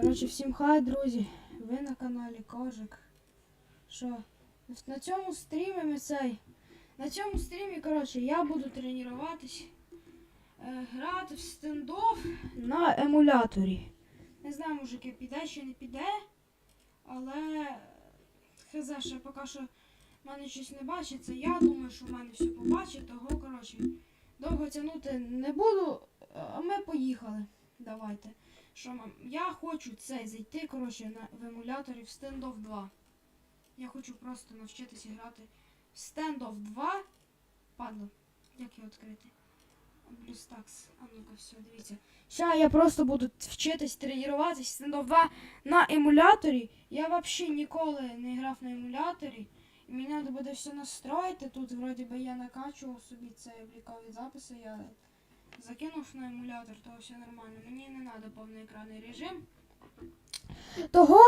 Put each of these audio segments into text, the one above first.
Коротше, всім хай, друзі. Ви на каналі Кожик. Що? На цьому стрімі ми цей. На цьому стрімі, коротше, я буду тренуватись. Е, грати в стендоф на емуляторі. Не знаю, мужики, піде чи не піде. Але хз, ще поки що в мене щось не бачиться. Я думаю, що в мене все побачить, того, коротше, довго тягнути не буду. А ми поїхали. Давайте. Що мам? Я хочу цей зайти, коротше, на, в емуляторі в Standoff 2. Я хочу просто навчитися грати в Standoff 2. Падло. Як його відкрити? Блюстакс. А ну-ка, все, дивіться. Ща я просто буду вчитись тренуватись в Standoff 2 на емуляторі. Я взагалі ніколи не грав на емуляторі. Мені треба буде все настроїти. Тут вроді би я накачував собі цей облікові записи. Я закинув на емулятор, то все нормально. Мені не треба повноекранний режим. Того,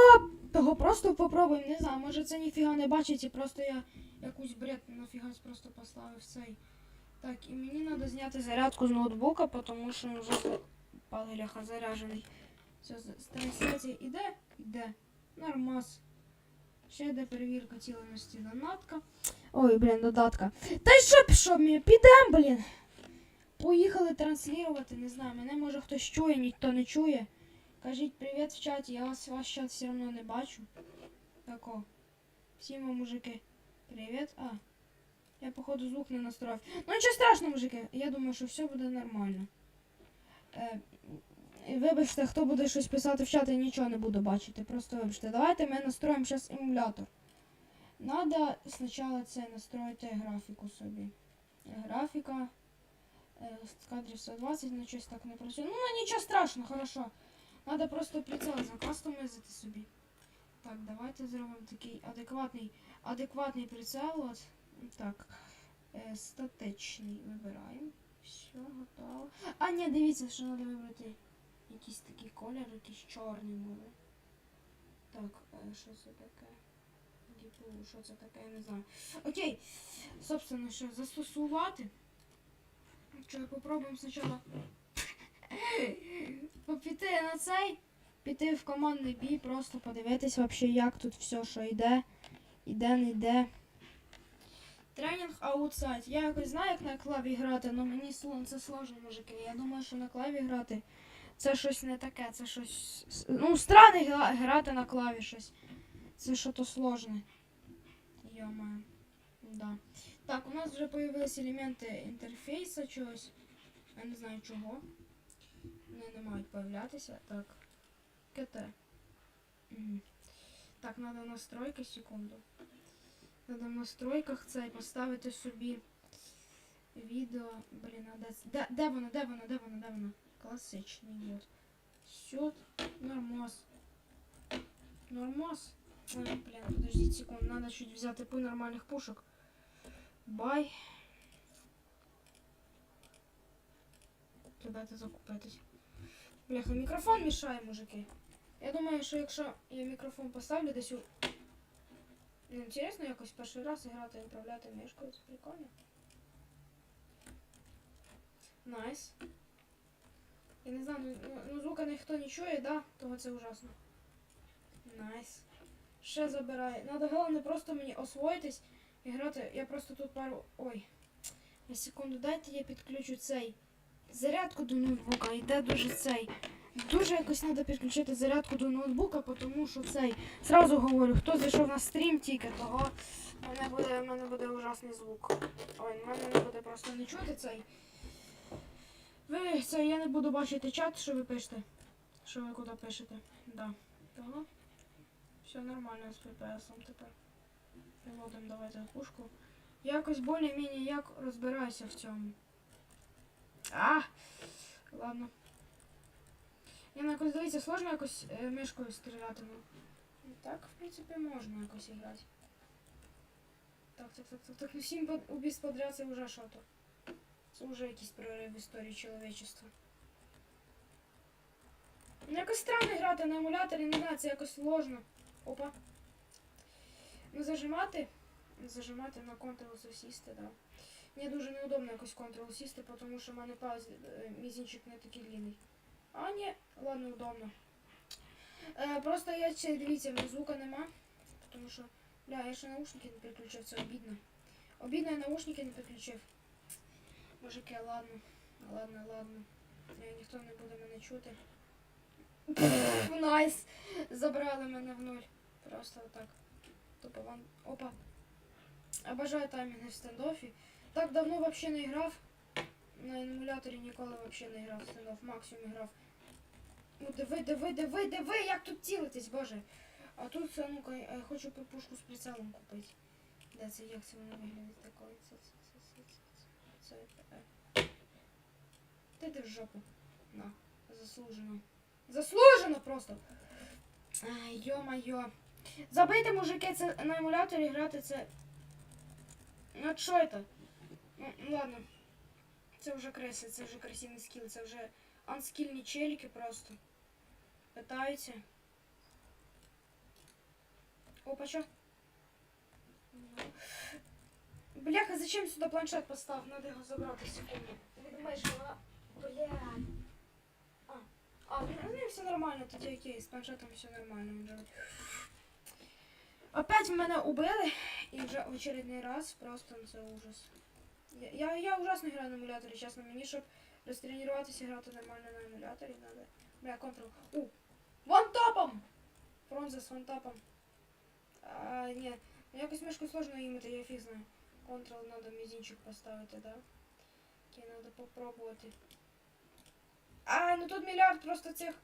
того просто попробуємо, не знаю, може це ніфіга не бачить, і просто я якусь бред нафігась просто поставив цей. Так, і мені треба зняти зарядку з ноутбука, тому що вже палеляха заряджений. Все, трансляція іде? Іде. Нормас. Ще йде перевірка цілості донатка. Ой, блін, додатка. Та й що пішов мені? Підем, блін. Поїхали транслювати, не знаю, мене може хтось чує, ніхто не чує. Кажіть привіт в чаті, я вас ваш чат все одно не бачу. Тако. Всім вам, мужики. Привіт. А. Я походу звук не настроїв. Ну нічого страшного, мужики. Я думаю, що все буде нормально. Е, вибачте, хто буде щось писати в чат, я нічого не буду бачити. Просто вибачте. Давайте ми настроїмо зараз емулятор. Надо спочатку це настроїти графіку собі. Графіка. Е, кадрів 120, ну щось так не працює. Ну, нічого страшного, хорошо. Надо просто прицел закастомизити собі. Так, давайте зробимо такий адекватний, адекватний прицел. От. Так. Е, статичний вибираємо. Все, готово. А, ні, дивіться, що треба вибрати якийсь такий колір, якийсь чорний може. Так, е, що це таке? Діпу, що це таке, я не знаю. Окей. Собственно, що застосувати. Що, попробуємо спочатку попіти на цей, піти в командний бій, просто подивитись вообще, як тут все, що йде, іде, не йде. Тренінг аутсайд. Я якось знаю, як на клаві грати, але мені це сложно, мужики. Я думаю, що на клаві грати це щось не таке, це щось. Ну, странно грати на клаві щось. Це що-то сложне. Йо-моє. Да. Так, у нас вже появились елементи інтерфейсу чогось. Я не знаю чого. Вони не мають появлятися. Так. КТ. Так, треба настройки, секунду. Треба в настройках цей поставити собі відео. Блін, а де, де, де воно, де воно, де воно, де воно? Класичний вот. Сюд. Нормос. Нормос. Ой, блін, подождіть секунду, треба чуть взяти по нормальних пушок. Бай. Додати закупитись. Бляха, мікрофон мішає, мужики. Я думаю, що якщо я мікрофон поставлю десь у. Ну, інтересно якось перший раз грати і управляти мишкою, це прикольно. Найс. Я не знаю, ну, ну, ну звука ніхто не чує, да? Того це ужасно. Найс. Ще забирає. Надо головне просто мені освоїтись і грати. Я просто тут пару. Ой. На секунду, дайте я підключу цей. Зарядку до ноутбука. Йде дуже цей. Дуже якось треба підключити зарядку до ноутбука, тому що цей. Зразу говорю, хто зайшов на стрім тільки, того в мене буде, в мене буде ужасний звук. Ой, в мене не буде просто не чути цей. Ви це я не буду бачити чат, що ви пишете. Що ви куди пишете. Да. Того. Все нормально з ППСом тепер. Приводимо давайте пушку. Якось більш-менш як розбираюся в цьому. А! Ладно. Я на якось дивіться, сложно якось е, мишкою стріляти. Ну, так, в принципі, можна якось грати. Так, так, так, так, так. Ну, сім под- убийств подряд це вже що то. Це вже якийсь прорив в історії чоловічества. Ну, якось странно грати на емуляторі, не знаю, це якось сложно. Опа. Ну, зажимати. Зажимати на Ctrl засісти, да. Мені дуже неудобно якось Ctrl сісти, тому що в мене палець мізинчик не такий длинний. А, ні, ладно, удобно. Е, просто я ще дивіться, звука нема. Тому що. Бля, я ще наушники не переключив, це обідно. Обідно, я наушники не переключив. Мужики, ладно. Ладно, ладно. Ніхто не буде мене чути. Найс! Забрали мене в нуль. Просто отак. Тупо ван. Опа. Обожаю таймінги в стендофі. Так давно вообще не грав. На емуляторі ніколи вообще не грав в стендоф. Максимум грав. Ну диви, диви, диви, диви, як тут цілитись, боже. А тут, ну-ка, я хочу пушку з прицелом купити. Де це, як це воно виглядить такое? Це, це, це, це, це, це. Ти йди в жопу. На, заслужено. Заслужено просто. Ай, йо-майо. Забийте, мужики, це на емуляторі грати це. Ну що це? Ну, ладно. Це вже креси, це вже красивий скіл, це вже анскільні челіки просто. Питаються. Опа, чё? Бляха, зачем сюда планшет поставил? Надо его забрать секунду. Ты думаешь, вона... Блядь. А, а ну, все нормально, тоді окей, з планшетом все нормально. Опять мене убили, і вже в очередний раз просто це ужас. Я, я, я ужасно граю на емуляторі, чесно, мені, щоб розтренуватися грати нормально на емуляторі, надо. Бля, контрол. У! Вантапом! Фронза з вантапом. А, ні, ну якось мишку сложно їмити, я фіг знаю. Контрол надо мізинчик поставити, да? Окей, надо попробувати. А, ну тут миллиард просто цих.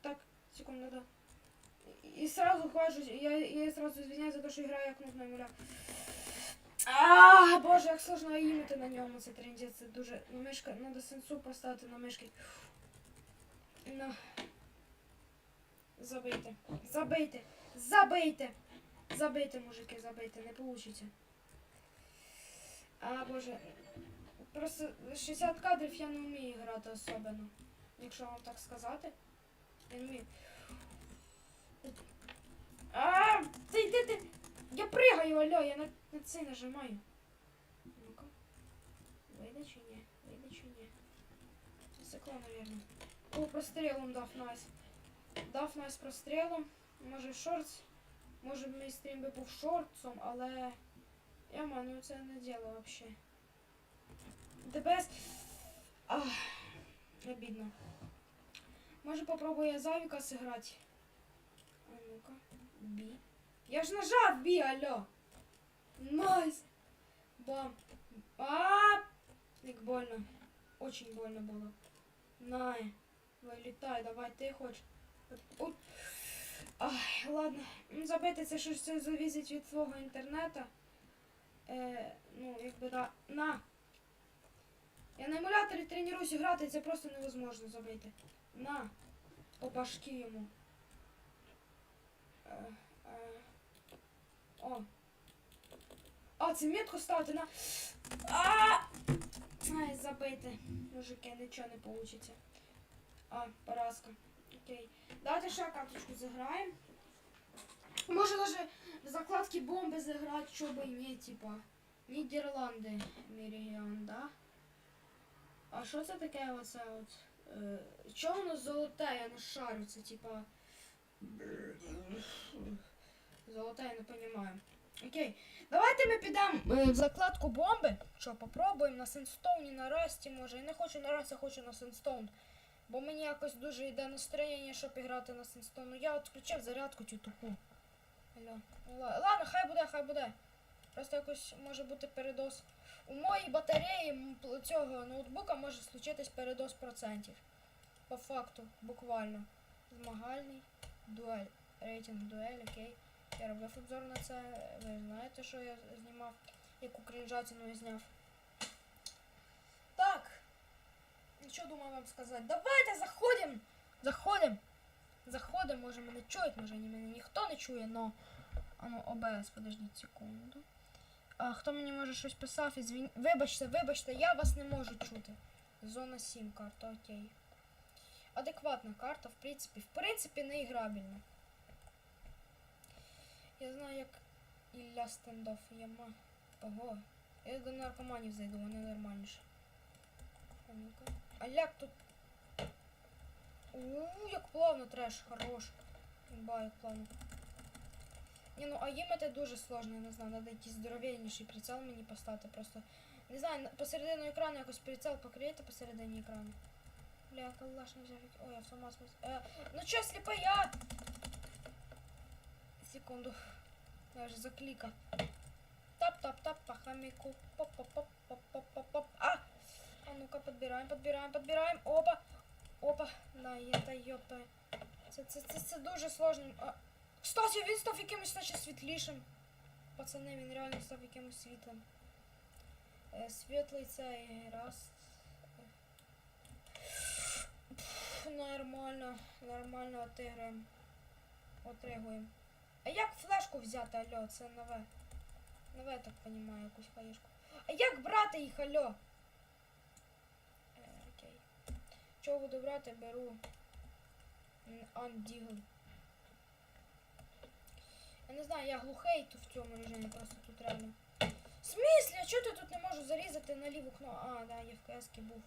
Так, секунду, да. И сразу хожу, я, я сразу извиняюсь за то, що граю як нудно муля. А, боже, як сложно їмити на ньому це трендець. Це дуже. Ну, мишка, надо сенсу поставити на мишки. Ну. Забийте. Забийте. Забийте. Забийте, мужики, забийте, не получите. А, боже. Просто 60 кадрів я не вмію грати особливо. Якщо вам так сказати. Я не вмію. А, ти, ти, ти. Я пригаю, алло, я на, на це нажимаю. Ну-ка. Вийде чи ні? Вийде чи ні? Засекло, наверное. О, прострілом дав найс. Дав найс прострілом. Може шортс. Може мій стрім би був шортсом, але... Я маю це не діло вообще. ДБС. Ах, обідно. Може попробую я Завіка сыграти? А ну-ка. Бі. Я ж нажав бі, алло. Найс. Бам. А, як больно. Очень больно було. Най. Вилітай, давай ти хоч. Ой. Ай, ладно. Ну, Забити це що ж це завісить від твого інтернету. Е, ну, якби да. На. Я на емуляторі тренуюся грати, це просто невозможно забити. На. По башки йому. Е, е. О. А, це метку ставити на. А! Ай, забити. Мужики, нічого не получиться. А, поразка. Окей. Давайте ще карточку заграємо. Може даже закладки бомби заграти, що би ні, типа. Нідерланди, мій да? А що це таке оце от? Е, чого воно золоте, я не шарю, це типа. Золоте, я не понимаю. Окей. Давайте ми підемо е, в закладку бомби. Що, попробуємо на Сенстоуні, на Расті, може. Я не хочу на Расті, хочу на Сенстоун. Бо мені якось дуже йде настроєння, щоб грати на Сенстоун. Я відключив зарядку цю тупу. Ладно, хай буде, хай буде. Просто якось може бути передос. У моїй батареї цього ноутбука може случитись передос процентів. По факту, буквально. Змагальний, дуель. Рейтинг дуель, окей. Я робив обзор на це. Ви знаєте, що я знімав, яку крінжатину я зняв. Так. Що думаю вам сказати? Давайте заходимо! Заходимо! Заходимо, може мене чують, може мене ніхто не чує, но. А ну, ОБС, подождіть секунду. А хто мені може щось писав, ізвін... Вибачте, вибачте, я вас не можу чути. Зона 7 карта, окей. Адекватна карта, в принципі. В принципі, не іграбельна. Я знаю, як Ілля стендов яма. Ого. Я до наркоманів зайду, вони нормальніше. А. Як тут? Ууу, як плавно треш, хорош. Баю плану. Ні, ну а їм це дуже сложно, я не знаю, треба якийсь здоровенніший прицел мені поставити просто. Не знаю, на- посередину екрану якось прицел покриєте посередині екрану. Бля, калаш не взяв. як- Ой, автомат смис. Е, ну чо, сліпий я? Секунду. Я вже заклікав. Тап-тап-тап по хомяку. Поп-поп-поп-поп-поп-поп. А! А ну-ка, подбираем, подбираем, подбираем. Опа! Опа! На, є, та йопта. Це, це, це, це дуже сложно. А, кстати, він став якимось наче світлішим. Пацани, він реально став якимось світлим. Е, світлий цей раз. Пф, Нормально, нормально отиграємо. Отригуємо. А як флешку взяти, алло? Це нове. Нове, я так понімаю, якусь хаєшку. А як брати їх, алло? Е, окей. Чого буду брати, беру Undігл. Я не знаю, я глухий тут в цьому режимі, просто тут реально. В смислі, а чого ти тут не можу зарізати на ліву кнопку? А, да, я в КС був.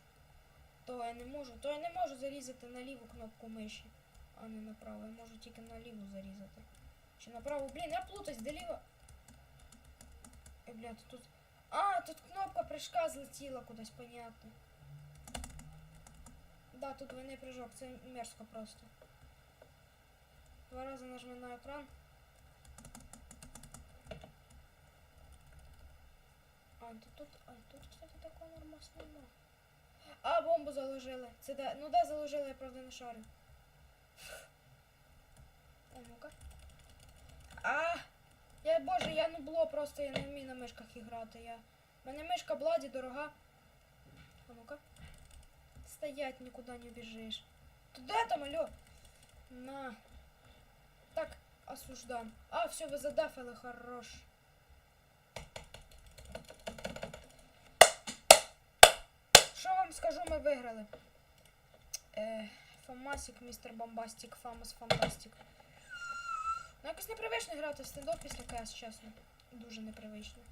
То я не можу, то я не можу зарізати на ліву кнопку миші, а не направо. Я можу тільки на ліву зарізати. Чи направо, блін, я плутаюсь, де ліва. Ой, бля, тут. А, тут кнопка прыжка злетіла кудись, понятно. Да, тут двойний прыжок, це мерзко просто. Два рази нажми на екран. А, тут, тут, а, тут, кстати, такого нормас нема. А, бомбу заложили. Це де, ну де заложили, я правда не шарю. О, ну-ка. А! Я, боже, я нубло просто, я не вмію на мишках грати. Я... У мене мишка Бладі дорога. А ну-ка. Стоять, нікуди не біжиш. Ти де там, алло? На. Так, осуждам. А, все, ви задафали, хорош. Що вам скажу, ми виграли. Е, Фамасик, містер Бомбастик, Фамас Фантастик. Ну, якось непривично грати в стендоп після КС, чесно. Дуже непривично.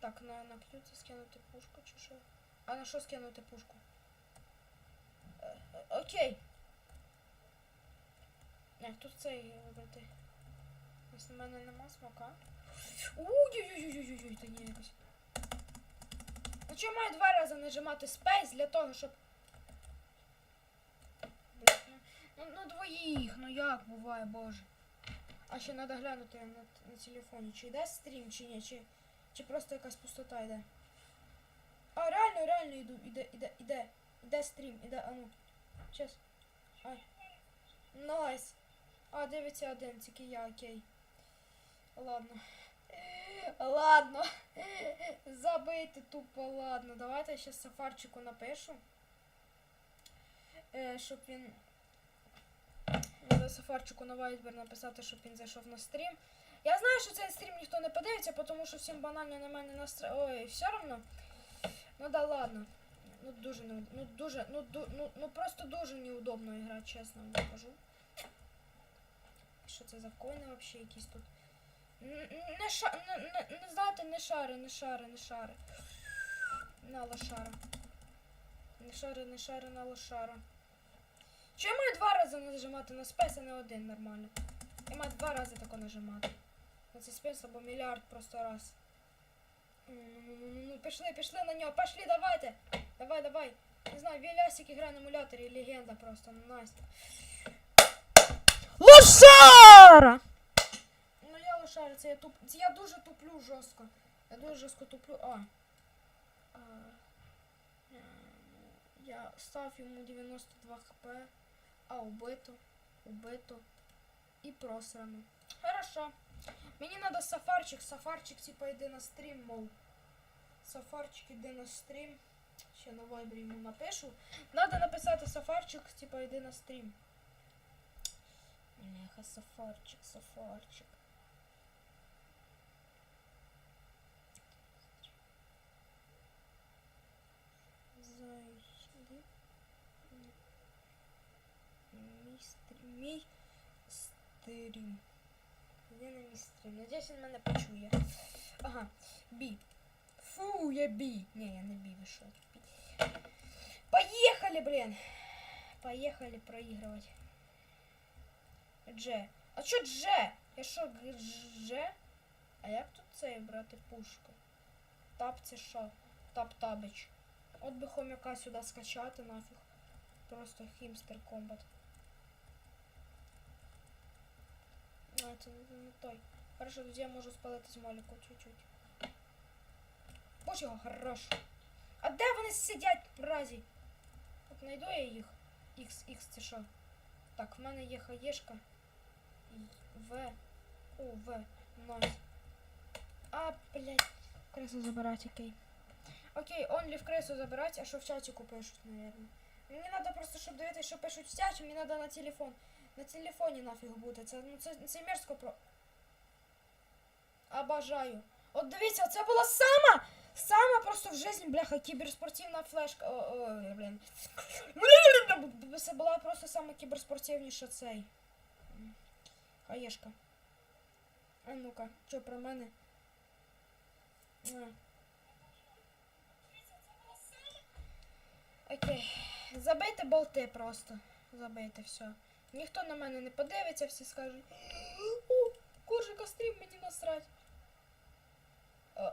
Так, на, на к'юці скинути пушку чи що? А на що скинути пушку? Е, е, окей. Не, тут цей вибрати. Ось на мене нема смака. Ой-ой-ой-ой-ой, та ні, якось. Ну чому маю два рази нажимати Space для того, щоб. Ну, ну, ну двоїх, ну як буває, боже. А ще треба глянути на, на телефоні, чи йде стрім, чи ні, чи, чи просто якась пустота йде. А, реально, реально йду, іде, іде, іде, іде стрім, іде, а ну. Щас. Ай. Найс. А, дивиться один, тільки я, окей. Ладно. Ладно. Забити тупо, ладно. Давайте я ще сафарчику напишу. Е, щоб він. Треба сафарчику на Viber написати, щоб він зайшов на стрім. Я знаю, що цей стрім ніхто не подивиться, тому що всім банально на мене настро... Ой, все одно. Ну да ладно. Ну дуже ну дуже, ну, ду, ну, ну просто дуже неудобно грати, чесно вам скажу. Що це за коїни вообще якісь тут? Не ша... Не, не, не знаєте, не шари, не шари, не шари. На лошара. Не шари, не шари, на лошара. Чи я маю два рази нажимати на спейс, а не один нормально? Я маю два рази тако нажимати. На цей спейс або мільярд просто раз. Ну, пішли, пішли на нього, пішли, давайте. Давай, давай. Не знаю, Вілясик грає на емуляторі, легенда просто, ну, найс. Лошара! Ну я туп. Я дуже туплю жорстко. Я дуже жорстко туплю. А. а я став йому 92 хп. А убито. Убито. І просрано. Хорошо. Мені треба сафарчик. Сафарчик, типа, йди на стрім, мов. Сафарчик іди на стрім. Ще на вайбері йому напишу. Надо написати сафарчик, типа, йди на стрім. Бляха, сафарчик, сафарчик. Мій стрім. Мій стрім. Де на мій стрім? Надіюсь, він мене почує. Ага, бі. Фу, я бі. Не, я не бі, ви що? Бі. Поехали, блин. Поехали проигрывать. Дже. А чо Дже? Я що, г- Дже? А як тут цей брати пушку? Тап це що? Тап-табич. От би хомяка сюди скачати нафіг. Просто хімстер комбат. А, це не, не той. Хорошо, тоді я можу спалити з моліку чуть-чуть. Боже його, хорош. А де вони сидять, мразі? От знайду я їх. Х, Х це що? Так, в мене є хаєшка. В. О, В. Найс. А, блядь. Кресу забирать, окей. Окей, онлі в кресу забирать, а що в чатику пишуть, наверное. Мені треба просто, щоб дивитися, що пишуть в чаті, мені треба на телефон. На телефоні нафіг буде. Це, ну, це, це мерзко про. Обожаю. От дивіться, це була сама, сама просто в житті, бляха, кіберспортивна флешка. О, блін. Це була просто сама кіберспортивніша цей. Хаєшка. А ну-ка, що про мене? Окей. Забийте болти просто. Забийте все. Ніхто на мене не подивиться, всі скажуть. О, коржика стрім, мені насрать. А,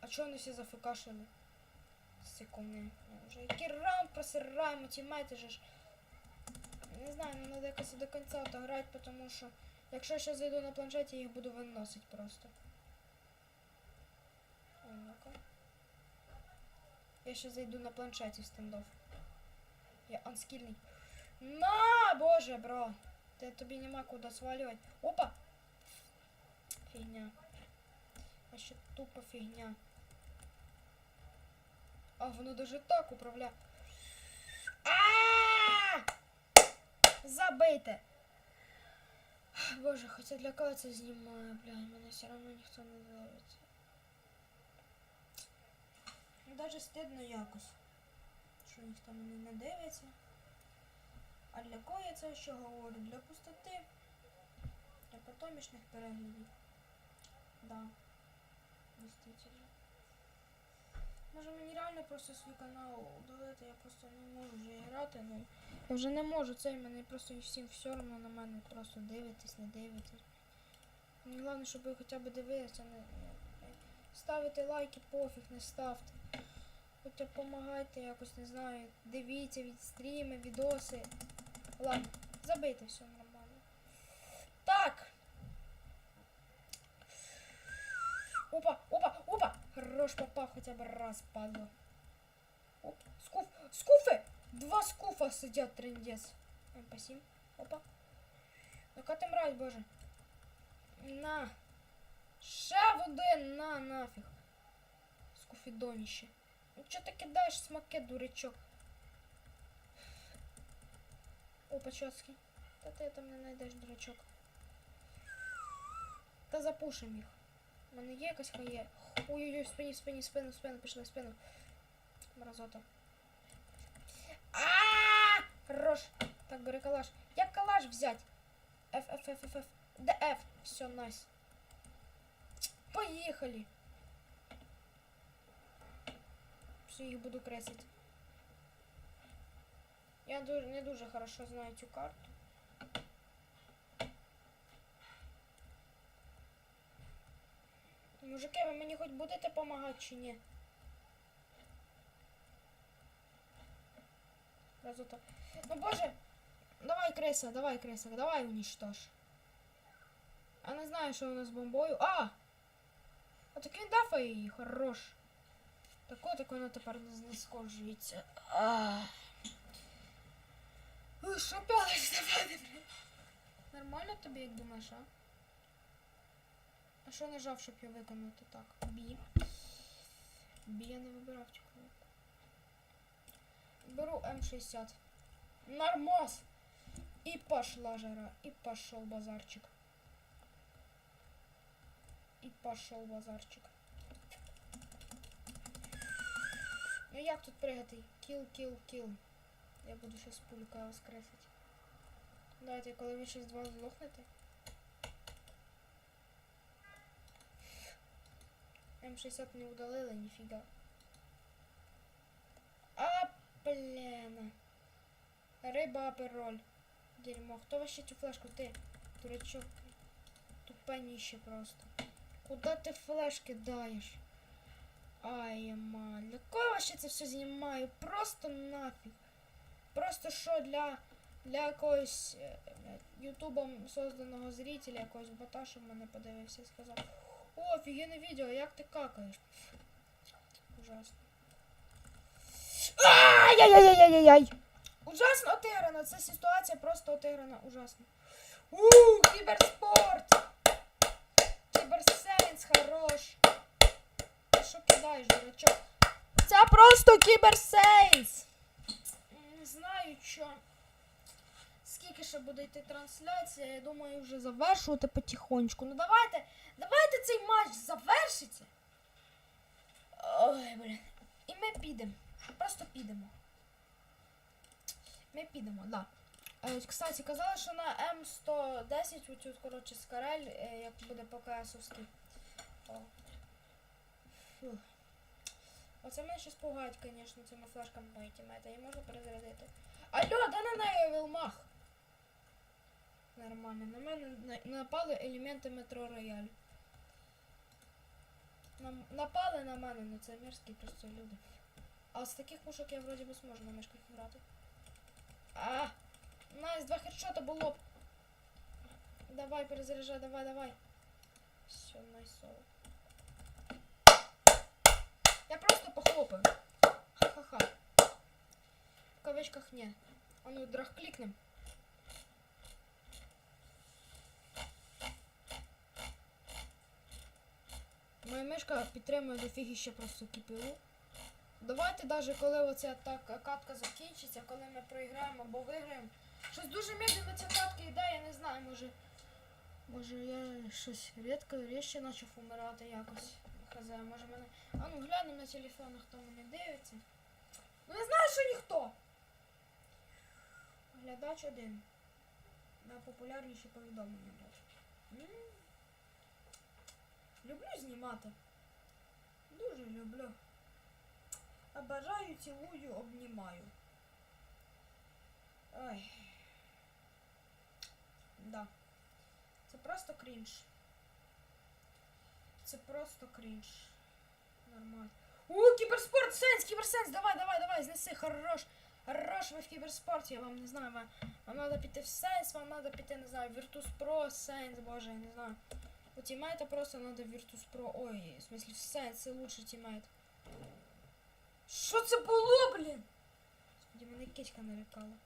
а чого вони всі зафикашили? Секунди. Вже який раунд просираємо, тімейти же ж. Не знаю, ну треба якось до кінця отограти, тому що якщо ще зайду на планшеті, їх буду виносити просто. Ой, ну-ка. Я ще зайду на планшеті в стендов. Я анскільний. На, боже, бро. Ти тобі нема куди свалювати. Опа! Фігня. А ще тупо фігня. А воно даже так управляє. Забийте! Боже, хоча для кого це знімаю, бля, мене все одно ніхто не дивиться. Даже стидно якось, що ніхто мене не дивиться. А для кого я це ще говорю? Для пустоти. Для потомічних переглядів. Да. Действительно. Може мені реально просто свій канал удалити, я просто не можу вже грати, ну. Я вже не можу цей, мене просто всім все одно на мене просто дивитесь, не дивитесь. Мені головне, щоб ви хоча б дивилися, не, ставити лайки, пофіг, не ставте. Хоча помагайте якось, не знаю, дивіться від стріми, відоси. Ладно, забийте все нормально. Так. Опа, опа, опа! Хорош попав хоча б раз, падло. Оп, скуф, скуфи! Два скуфа сидять трендец. МП7. Опа. Ну-ка ти мразь, боже. На. Один, на, нафіг. Скуфідоніще. Ну чо ти кидаєш смаке, дурачок? О, Почоцький. Та ти там не знайдеш дурачок. Та запушим їх. У мене є якась хає. Ой-ой-ой, в спині, в спині, в спину, в спину, пішли, в спину. Мразота. А! Хорош. Так, бери калаш. Як калаш взять? F, F, F, F, F. Де F? Все, найс. Поїхали. Все, їх буду кресити. Я не дуже хорошо знаю цю карту. Мужики, ви мені хоч будете допомагати чи ні? Разота. Ну боже! Давай, креса, давай, креса, давай уничтожь. А не знаю, що у нас з бомбою. А! А так він дафає її, хорош. Тако, так воно тепер не знескожується. А. Ой, Що пялиш на мене? Нормально тобі, як думаєш, а? А що нажав, щоб його виконати так? Бі. Бі я не вибирав цю кнопку. Беру М60. Нормас! И пошла жара, и пошел базарчик. И пошел базарчик. Ну як тут пригати? Кіл, кіл, кіл. Я буду щас пулька воскресить. Давайте, коли ви щось два здохнете. М60 не удалили, ніфіга. А, блін. Риба апероль. Дерьмо. Хто вообще цю флешку? Ти, дурачок. Тупаніще просто. Куда ти флешки даєш? Ай, ма, для вообще це все знімаю? Просто нафіг. Просто що для, для якогось е, ютубом созданого зрителя, якогось бота, мене подивився і сказав. О, офігенне відео, як ти какаєш? Ужасно. Ай-яй-яй-яй-яй-яй! Ужасно отиграна, ця ситуація просто отиграна, ужасно. Ууу, кіберспорт! Кіберсенс хорош. Ти що кидаєш, дурачок? Це просто кіберсенс! Знаю, що. Скільки ще буде йти трансляція, я думаю, вже завершувати потихонечку. Ну давайте, давайте цей матч завершиться. Ой, блін. І ми підемо. Просто підемо. Ми підемо, да. Е, Кстати, казали, що на М110 оцю, коротше, скарель, е, як буде по КСовськи. О. Оце мене ще спугають, звісно, цими флешками мої тімейти. Її можна перезарядити. Алло, де на неї Вілмах? Нормально. На мене на- напали елементи метро рояль. Нам, напали на мене, ну це мерзкі просто люди. А з таких пушок я вроді би зможу на мишках грати. А! Найс, два хедшота було. б. Давай, перезаряжай, давай, давай. Все, найсово. Я просто похлопаю. Ха-ха-ха. Кавычках не. А ну, драх кликнем. Моя мишка підтримує дофігіще просто КПУ. Давайте навіть коли оця так катка закінчиться, коли ми проіграємо або виграємо. Щось дуже медленно ця катка йде, я не знаю, може. Може я щось рідко рідше почав умирати якось. Хз, може мене. А ну глянемо на телефон, хто мене дивиться. Ну я знаю, що ніхто. Глядач один. Найпопулярніші повідомлення бачу. Люблю знімати. Дуже люблю. Обожаю, цілую, обнімаю. Ой. Да. Це просто крінж. Це просто крінж. Нормально. У, кіберспорт, сенс, кіберсенс, давай, давай, давай, знеси, хорош. Хорош ви в кіберспорті, я вам не знаю, вам, вам треба піти в сенс, вам треба піти, не знаю, Virtus Pro, сенс, боже, я не знаю. У тімейта просто надо Virtus Pro, ой, в смысле в сенс, це лучший тімейт. Що це було, блін? Господи, мене кичка налякала.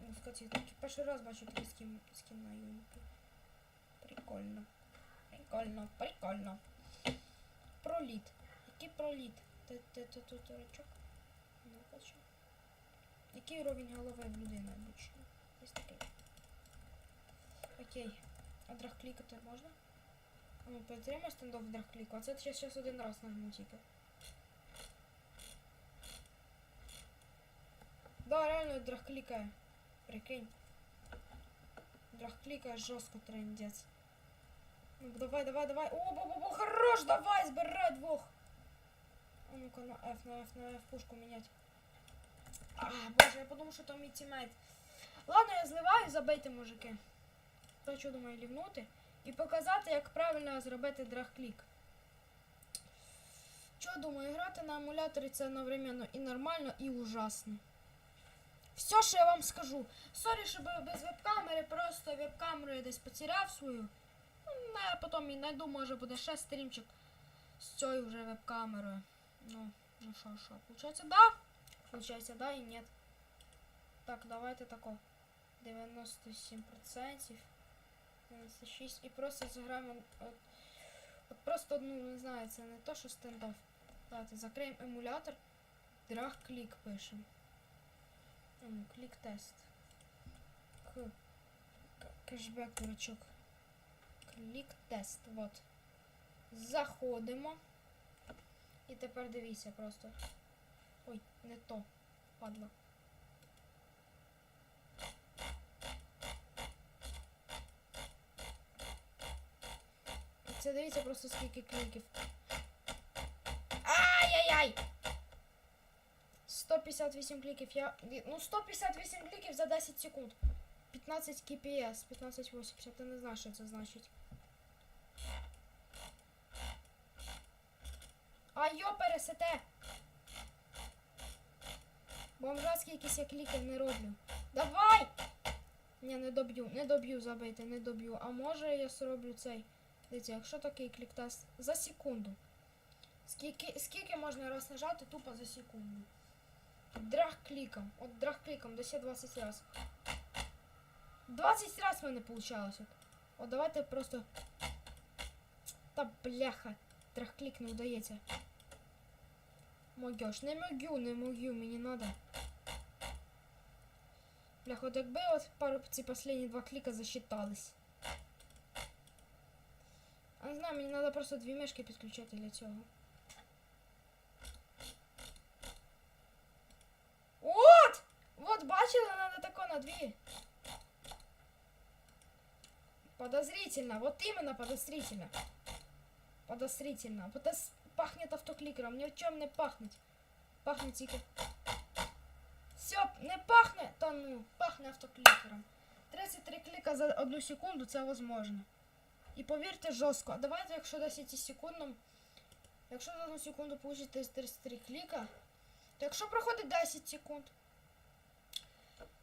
Ну, кстати, тільки перший раз бачу такий скін, скін на юніті. Прикольно. Прикольно, прикольно. Проліт. Який проліт? Ти ти ти тут дурачок? Ну, хочу. Який уровень голови в людини обычно? Ось такий. Окей. А драхклікати можна? А ну, підтримай стендов драхкліку. А це я зараз один раз нажму тільки. Да, реально драхклікає. Прикинь. Драхклікає жорстко трендець. Ну, давай, давай, давай. О, бо, бо, бо, хорош, давай, збирай двох. А ну-ка на F, на F, на F пушку менять. Боже, я подумав, що там мій тімейт. Ладно, я зливаю, забийте, мужики. Що думаю, лівнути. І показати, як правильно зробити драхклік. Що думаю, грати на емуляторі це одновременно і нормально, і ужасно. Все, що я вам скажу. Сорі, що без веб-камери, просто веб-камеру я десь потеряв свою. Ну, я потім і знайду, може буде ще стрімчик з цією вже веб-камерою. Ну, ну що, що, получається, да? Получається, да і нет. Так, давайте тако. 97%. 96. І просто зіграємо. От, от просто, ну, не знаю, це не то, що стендов. Давайте закриємо емулятор. Драг клік пишемо. Клік тест. К. Кешбек, дурачок. Клік тест. Вот. Заходимо. І тепер дивіться просто. Ой, не то. Падла. Це дивіться просто скільки кліків. Ай-яй-яй! 150 158 кліків. Я. Ну 158 кліків за 10 секунд. 15 кпс, 1580. Ти не знаєш, що це значить. А йо пересете! Бомжацькі якісь я кліків не роблю. Давай! Ні, не доб'ю, не доб'ю забити, не доб'ю. А може я зроблю цей. Дивіться, якщо такий клік-тест за секунду. Скільки, скільки можна раз нажати тупо за секунду? Драг кліком. От драг кліком, десь 20 раз. 20 раз в мене получалось. От, от давайте просто. Та бляха. Драг клік не вдається. Могеш, не могю, не могу, мені надо. Бляха, от якби от пару ці последні два кліка засчитались. А не знаю, мені треба просто дві мишки підключати для цього. От! Вот, бачили, надо тако на дві. Подозрительно, вот именно подозрительно. Подозрительно. Подос... Пахнет автокликером, ни в чем не пахнет. Пахнет тільки. Все, не пахне, та ну, пахне автоклікером. 33 кліка за одну секунду це возможно. І повірте жорстко. Давайте, якщо 10 секундом. Якщо за одну секунду получите 33 кліка, то якщо проходить 10 секунд,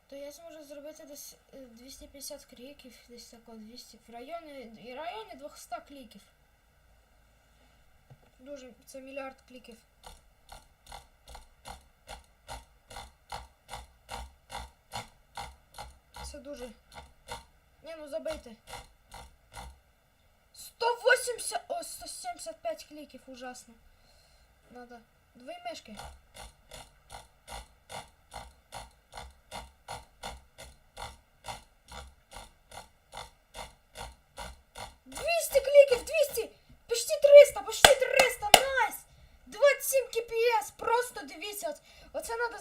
то я зможу зробити десь е, 250 кліків, десь тако 200 в районі, і районі 200 кліків. Дуже, це мільярд кліків. Це дуже. Ні, ну забийте. 180, о, 175 кліків, ужасно. Надо дві мишки. Двісті кліків, 200! Почти 300, почти 300, найс! 27 кпс, просто дивіться, от, оце треба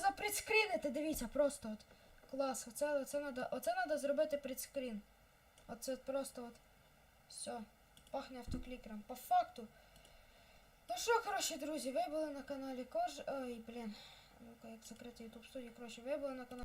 запредскрінити, дивіться, просто от. Клас, оце, оце надо, оце надо зробити предскрін. Оце просто от. Все. Пахне автоклікером. По факту. Ну що, коротше, друзі, ви були на каналі Кож. Ой, блін. Ну-ка, як закрити YouTube студію. Коротше, ви були на каналі.